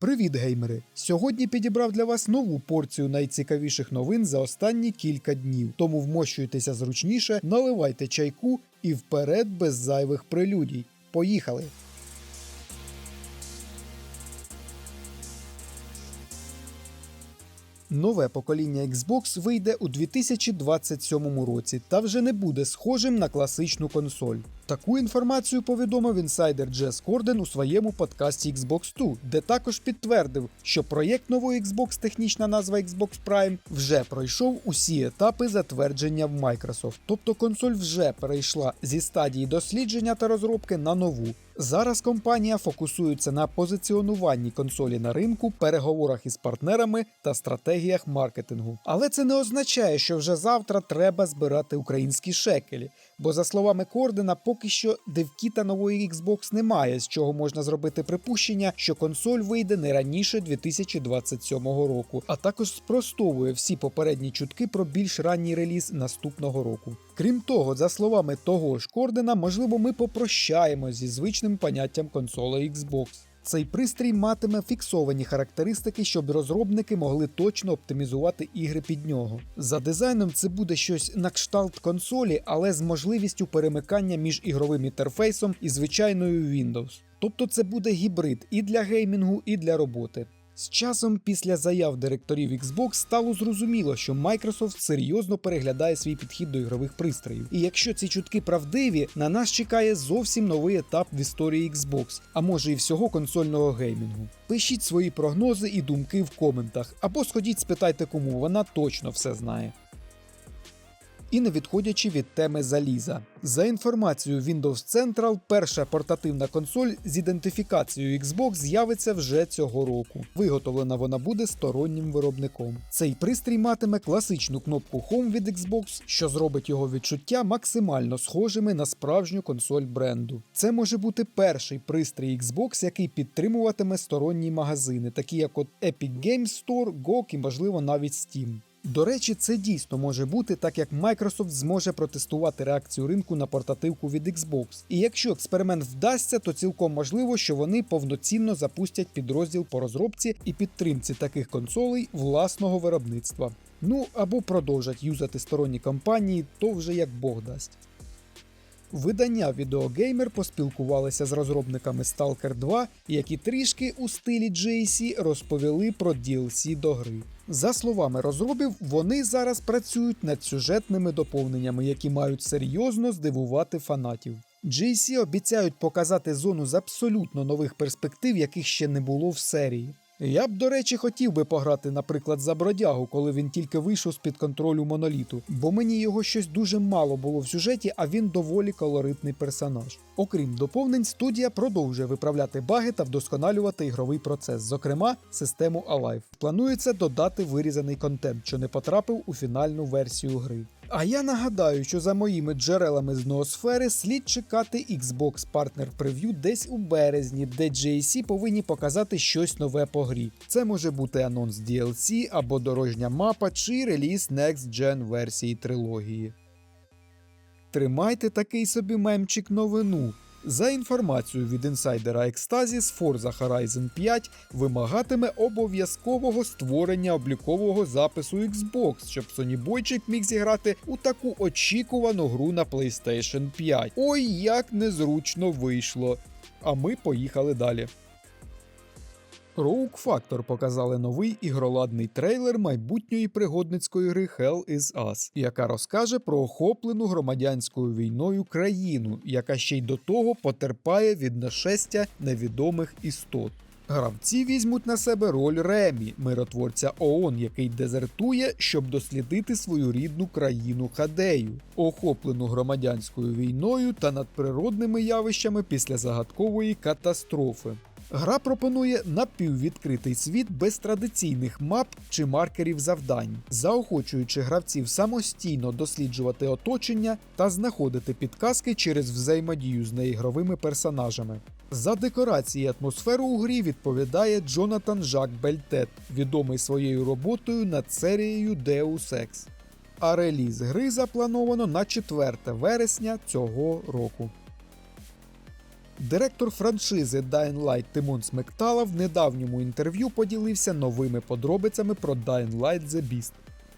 Привіт, геймери! Сьогодні підібрав для вас нову порцію найцікавіших новин за останні кілька днів. Тому вмощуйтеся зручніше, наливайте чайку і вперед без зайвих прелюдій. Поїхали! Нове покоління Xbox вийде у 2027 році та вже не буде схожим на класичну консоль. Таку інформацію повідомив інсайдер Джес Корден у своєму подкасті Xbox 2, де також підтвердив, що проєкт нової Xbox, технічна назва Xbox Prime, вже пройшов усі етапи затвердження в Microsoft. Тобто консоль вже перейшла зі стадії дослідження та розробки на нову. Зараз компанія фокусується на позиціонуванні консолі на ринку, переговорах із партнерами та стратегіях маркетингу. Але це не означає, що вже завтра треба збирати українські шекелі. Бо, за словами Кордена, поки що девкіта нової Xbox немає, з чого можна зробити припущення, що консоль вийде не раніше 2027 року, а також спростовує всі попередні чутки про більш ранній реліз наступного року. Крім того, за словами того ж Кордена, можливо, ми попрощаємо зі звичним поняттям консоли Xbox. Цей пристрій матиме фіксовані характеристики, щоб розробники могли точно оптимізувати ігри під нього. За дизайном це буде щось на кшталт консолі, але з можливістю перемикання між ігровим інтерфейсом і звичайною Windows. Тобто це буде гібрид і для геймінгу, і для роботи. З часом після заяв директорів Xbox стало зрозуміло, що Microsoft серйозно переглядає свій підхід до ігрових пристроїв. І якщо ці чутки правдиві, на нас чекає зовсім новий етап в історії Xbox, а може і всього консольного геймінгу. Пишіть свої прогнози і думки в коментах, або сходіть спитайте кому, вона точно все знає. І не відходячи від теми заліза. За інформацією Windows Central, перша портативна консоль з ідентифікацією Xbox з'явиться вже цього року. Виготовлена вона буде стороннім виробником. Цей пристрій матиме класичну кнопку Home від Xbox, що зробить його відчуття максимально схожими на справжню консоль бренду. Це може бути перший пристрій Xbox, який підтримуватиме сторонні магазини, такі як от Epic Games Store, GOG і можливо навіть Steam. До речі, це дійсно може бути, так як Microsoft зможе протестувати реакцію ринку на портативку від Xbox. І якщо експеримент вдасться, то цілком можливо, що вони повноцінно запустять підрозділ по розробці і підтримці таких консолей власного виробництва. Ну або продовжать юзати сторонні компанії, то вже як Бог дасть. Видання Videogamer поспілкувалися з розробниками Stalker 2, які трішки у стилі JC розповіли про DLC до гри. За словами розробів, вони зараз працюють над сюжетними доповненнями, які мають серйозно здивувати фанатів. GC обіцяють показати зону з абсолютно нових перспектив, яких ще не було в серії. Я б, до речі, хотів би пограти, наприклад, за бродягу, коли він тільки вийшов з під контролю моноліту, бо мені його щось дуже мало було в сюжеті, а він доволі колоритний персонаж. Окрім доповнень, студія продовжує виправляти баги та вдосконалювати ігровий процес, зокрема систему Alive. Планується додати вирізаний контент, що не потрапив у фінальну версію гри. А я нагадаю, що за моїми джерелами з ноосфери слід чекати Xbox Partner Preview десь у березні, де JC повинні показати щось нове по грі. Це може бути анонс DLC або дорожня мапа чи реліз Next Gen версії трилогії. Тримайте такий собі мемчик новину. За інформацією від інсайдера Ecstasis, Forza Horizon 5 вимагатиме обов'язкового створення облікового запису Xbox, щоб Сонібойчик міг зіграти у таку очікувану гру на PlayStation 5. Ой, як незручно вийшло. А ми поїхали далі. Rogue Factor показали новий ігроладний трейлер майбутньої пригодницької гри Hell is Us, яка розкаже про охоплену громадянською війною країну, яка ще й до того потерпає від нашестя невідомих істот. Гравці візьмуть на себе роль Ремі, миротворця ООН, який дезертує, щоб дослідити свою рідну країну Хадею, охоплену громадянською війною та надприродними явищами після загадкової катастрофи. Гра пропонує напіввідкритий світ без традиційних мап чи маркерів завдань, заохочуючи гравців самостійно досліджувати оточення та знаходити підказки через взаємодію з неігровими персонажами. За декорації і атмосферу у грі відповідає Джонатан Жак Бельтет, відомий своєю роботою над серією Deus Ex. А реліз гри заплановано на 4 вересня цього року. Директор франшизи Dying Light Тимон Смектала в недавньому інтерв'ю поділився новими подробицями про Dying Light The Beast.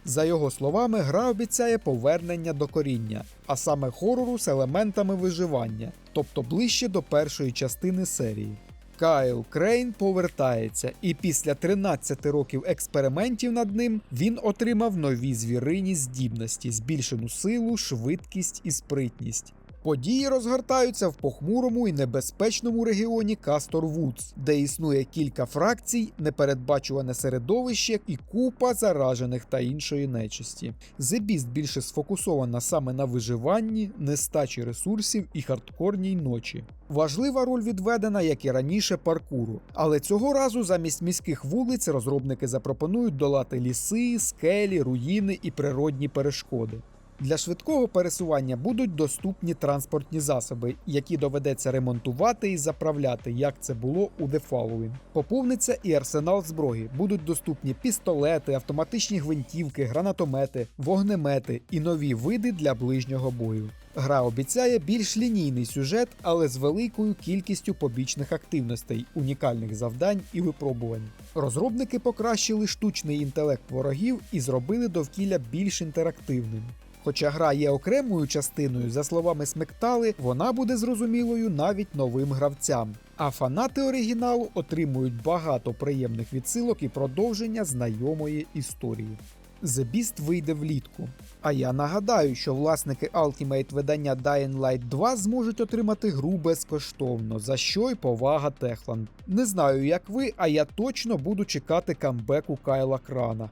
За його словами, гра обіцяє повернення до коріння, а саме хорору з елементами виживання, тобто ближче до першої частини серії. Кайл Крейн повертається, і після 13 років експериментів над ним він отримав нові звірині здібності, збільшену силу, швидкість і спритність. Події розгортаються в похмурому і небезпечному регіоні Кастор Вудс, де існує кілька фракцій, непередбачуване середовище і купа заражених та іншої нечисті. Beast більше сфокусована саме на виживанні, нестачі ресурсів і хардкорній ночі. Важлива роль відведена, як і раніше, паркуру, але цього разу замість міських вулиць розробники запропонують долати ліси, скелі, руїни і природні перешкоди. Для швидкого пересування будуть доступні транспортні засоби, які доведеться ремонтувати і заправляти, як це було у The Following. Поповниться і арсенал зброї. Будуть доступні пістолети, автоматичні гвинтівки, гранатомети, вогнемети і нові види для ближнього бою. Гра обіцяє більш лінійний сюжет, але з великою кількістю побічних активностей, унікальних завдань і випробувань. Розробники покращили штучний інтелект ворогів і зробили довкілля більш інтерактивним. Хоча гра є окремою частиною, за словами Смектали, вона буде зрозумілою навіть новим гравцям. А фанати оригіналу отримують багато приємних відсилок і продовження знайомої історії. The Beast вийде влітку. А я нагадаю, що власники Ultimate видання Dying Light 2 зможуть отримати гру безкоштовно, за що й повага Техланд. Не знаю, як ви, а я точно буду чекати камбеку Кайла Крана.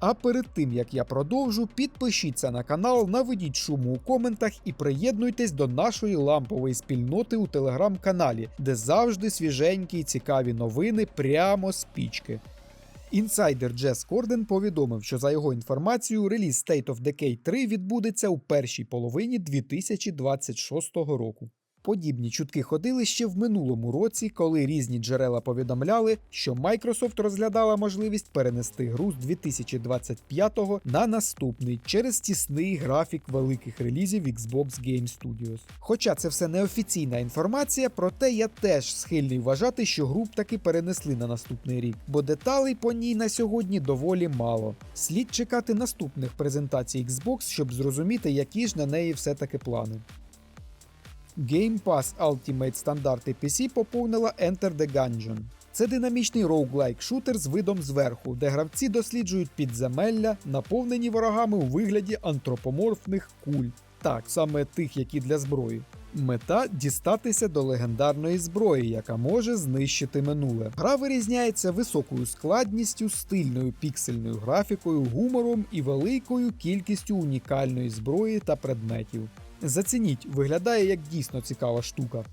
А перед тим як я продовжу, підпишіться на канал, наведіть шуму у коментах і приєднуйтесь до нашої лампової спільноти у телеграм-каналі, де завжди свіженькі і цікаві новини прямо з пічки. Інсайдер Джес Корден повідомив, що за його інформацією, реліз State of Decay 3 відбудеться у першій половині 2026 року. Подібні чутки ходили ще в минулому році, коли різні джерела повідомляли, що Microsoft розглядала можливість перенести гру з 2025 на наступний через тісний графік великих релізів Xbox Game Studios. Хоча це все неофіційна інформація, проте я теж схильний вважати, що гру таки перенесли на наступний рік, бо деталей по ній на сьогодні доволі мало. Слід чекати наступних презентацій Xbox, щоб зрозуміти, які ж на неї все-таки плани. Game Pass Ultimate стандарти PC поповнила Enter the Gungeon. Це динамічний роуглайк шутер з видом зверху, де гравці досліджують підземелля, наповнені ворогами у вигляді антропоморфних куль. Так, саме тих, які для зброї. Мета дістатися до легендарної зброї, яка може знищити минуле. Гра вирізняється високою складністю, стильною піксельною графікою, гумором і великою кількістю унікальної зброї та предметів. Зацініть, виглядає як дійсно цікава штука.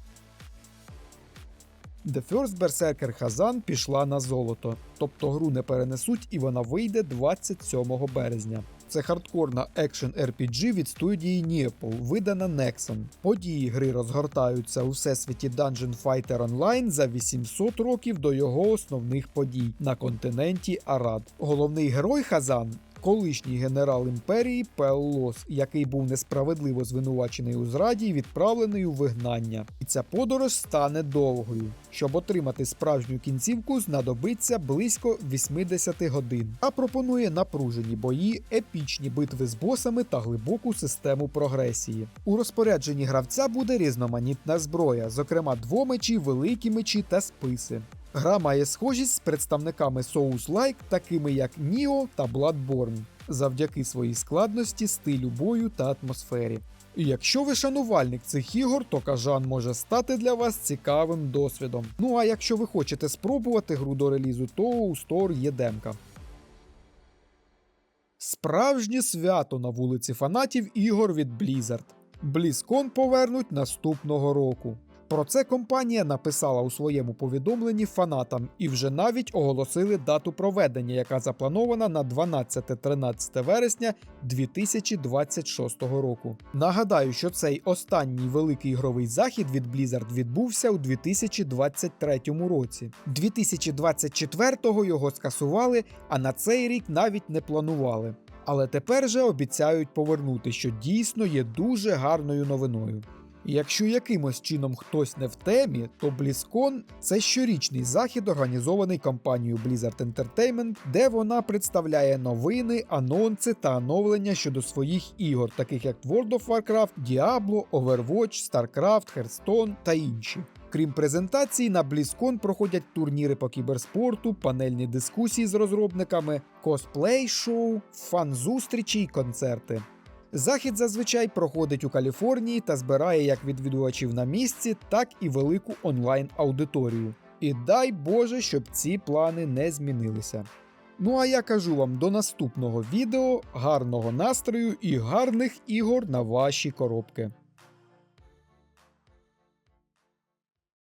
The First Berserker Khazan пішла на золото, тобто гру не перенесуть і вона вийде 27 березня. Це хардкорна екшен RPG від студії Nieple, видана Nexon. Події гри розгортаються у всесвіті Dungeon Fighter Online за 800 років до його основних подій на континенті Арад. Головний герой Хазан колишній генерал імперії Пеллос, який був несправедливо звинувачений у зраді відправлений у вигнання. І ця подорож стане довгою. Щоб отримати справжню кінцівку, знадобиться близько 80 годин, а пропонує напружені бої, епічні битви з босами та глибоку систему прогресії. У розпорядженні гравця буде різноманітна зброя, зокрема двомечі, великі мечі та списи. Гра має схожість з представниками Souls-like, такими як Nioh та Bloodborne, завдяки своїй складності, стилю бою та атмосфері. І якщо ви шанувальник цих ігор, то кажан може стати для вас цікавим досвідом. Ну а якщо ви хочете спробувати гру до релізу, то у Store є демка. Справжнє свято на вулиці фанатів ігор від Blizzard. BlizzCon повернуть наступного року. Про це компанія написала у своєму повідомленні фанатам і вже навіть оголосили дату проведення, яка запланована на 12-13 вересня 2026 року. Нагадаю, що цей останній великий ігровий захід від Blizzard відбувся у 2023 році. 2024-го його скасували, а на цей рік навіть не планували. Але тепер же обіцяють повернути, що дійсно є дуже гарною новиною. Якщо якимось чином хтось не в темі, то BlizzCon – це щорічний захід, організований компанією Blizzard Entertainment, де вона представляє новини, анонси та оновлення щодо своїх ігор, таких як World of Warcraft, Diablo, Overwatch, StarCraft, Hearthstone та інші. Крім презентацій, на BlizzCon проходять турніри по кіберспорту, панельні дискусії з розробниками, косплей-шоу, фан-зустрічі й концерти. Захід зазвичай проходить у Каліфорнії та збирає як відвідувачів на місці, так і велику онлайн-аудиторію. І дай Боже, щоб ці плани не змінилися. Ну а я кажу вам до наступного відео, гарного настрою і гарних ігор на ваші коробки.